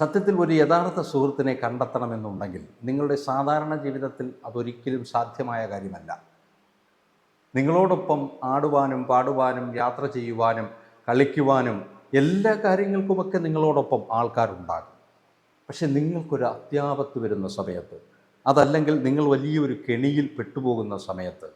സത്യത്തിൽ ഒരു യഥാർത്ഥ സുഹൃത്തിനെ കണ്ടെത്തണമെന്നുണ്ടെങ്കിൽ നിങ്ങളുടെ സാധാരണ ജീവിതത്തിൽ അതൊരിക്കലും സാധ്യമായ കാര്യമല്ല. നിങ്ങളോടൊപ്പം ആടുവാനും പാടുവാനും യാത്ര ചെയ്യുവാനും കളിക്കുവാനും എല്ലാ കാര്യങ്ങൾക്കുമൊക്കെ നിങ്ങളോടൊപ്പം ആൾക്കാരുണ്ടാകും. പക്ഷെ നിങ്ങൾക്കൊരു അത്യാപത്ത് വരുന്ന സമയത്ത് അതല്ലെങ്കിൽ നിങ്ങൾ വലിയൊരു കെണിയിൽ പെട്ടുപോകുന്ന സമയത്ത്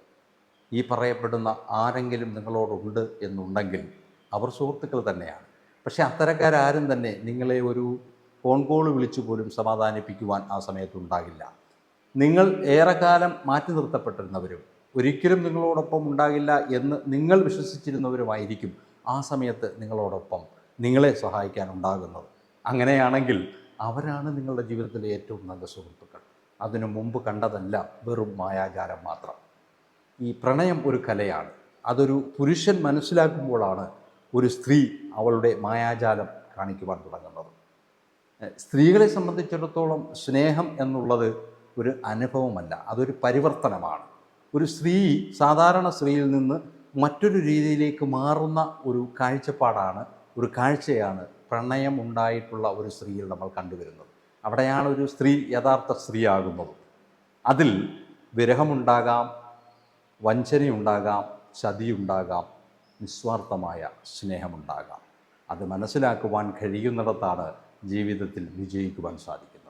ഈ പറയപ്പെടുന്ന ആരെങ്കിലും നിങ്ങളോടുണ്ട് എന്നുണ്ടെങ്കിൽ അവർ സുഹൃത്തുക്കൾ തന്നെയാണ്. പക്ഷേ അത്തരക്കാരും തന്നെ നിങ്ങളെ ഒരു ഫോൺ കോൾ വിളിച്ചു പോലും സമാധാനിപ്പിക്കുവാൻ ആ സമയത്തുണ്ടാകില്ല. നിങ്ങൾ ഏറെക്കാലം മാറ്റി നിർത്തപ്പെട്ടിരുന്നവരും ഒരിക്കലും നിങ്ങളോടൊപ്പം ഉണ്ടാകില്ല എന്ന് നിങ്ങൾ വിശ്വസിച്ചിരുന്നവരുമായിരിക്കും ആ സമയത്ത് നിങ്ങളോടൊപ്പം നിങ്ങളെ സഹായിക്കാൻ ഉണ്ടാകുന്നത്. അങ്ങനെയാണെങ്കിൽ അവരാണ് നിങ്ങളുടെ ജീവിതത്തിലെ ഏറ്റവും നല്ല സുഹൃത്തുക്കൾ. അതിനു മുമ്പ് കണ്ടതല്ല വെറും മായാജാലം മാത്രം. ഈ പ്രണയം ഒരു കലയാണ്. അതൊരു പുരുഷൻ മനസ്സിലാക്കുമ്പോഴാണ് ഒരു സ്ത്രീ അവളുടെ മായാജാലം കാണിക്കുവാൻ തുടങ്ങുന്നത്. സ്ത്രീകളെ സംബന്ധിച്ചിടത്തോളം സ്നേഹം എന്നുള്ളത് ഒരു അനുഭവമല്ല. അതൊരു പരിവർത്തനമാണ്. ഒരു സ്ത്രീ സാധാരണ സ്ത്രീയിൽ നിന്ന് മറ്റൊരു രീതിയിലേക്ക് മാറുന്ന ഒരു കാഴ്ചപ്പാടാണ് ഒരു കാഴ്ചയാണ് പ്രണയം ഉണ്ടായിട്ടുള്ള ഒരു സ്ത്രീയിൽ നമ്മൾ കണ്ടുവരുന്നത്. അവിടെയാണ് ഒരു സ്ത്രീ യഥാർത്ഥ സ്ത്രീയാകുന്നത്. അതിൽ വിരഹമുണ്ടാകാം വഞ്ചനയുണ്ടാകാം ചതിയുണ്ടാകാം നിസ്വാർത്ഥമായ സ്നേഹമുണ്ടാകാം. അത് മനസ്സിലാക്കുവാൻ കഴിയുന്നിടത്താണ് ജീവിതത്തിൽ വിജയിക്കുവാൻ സാധിക്കും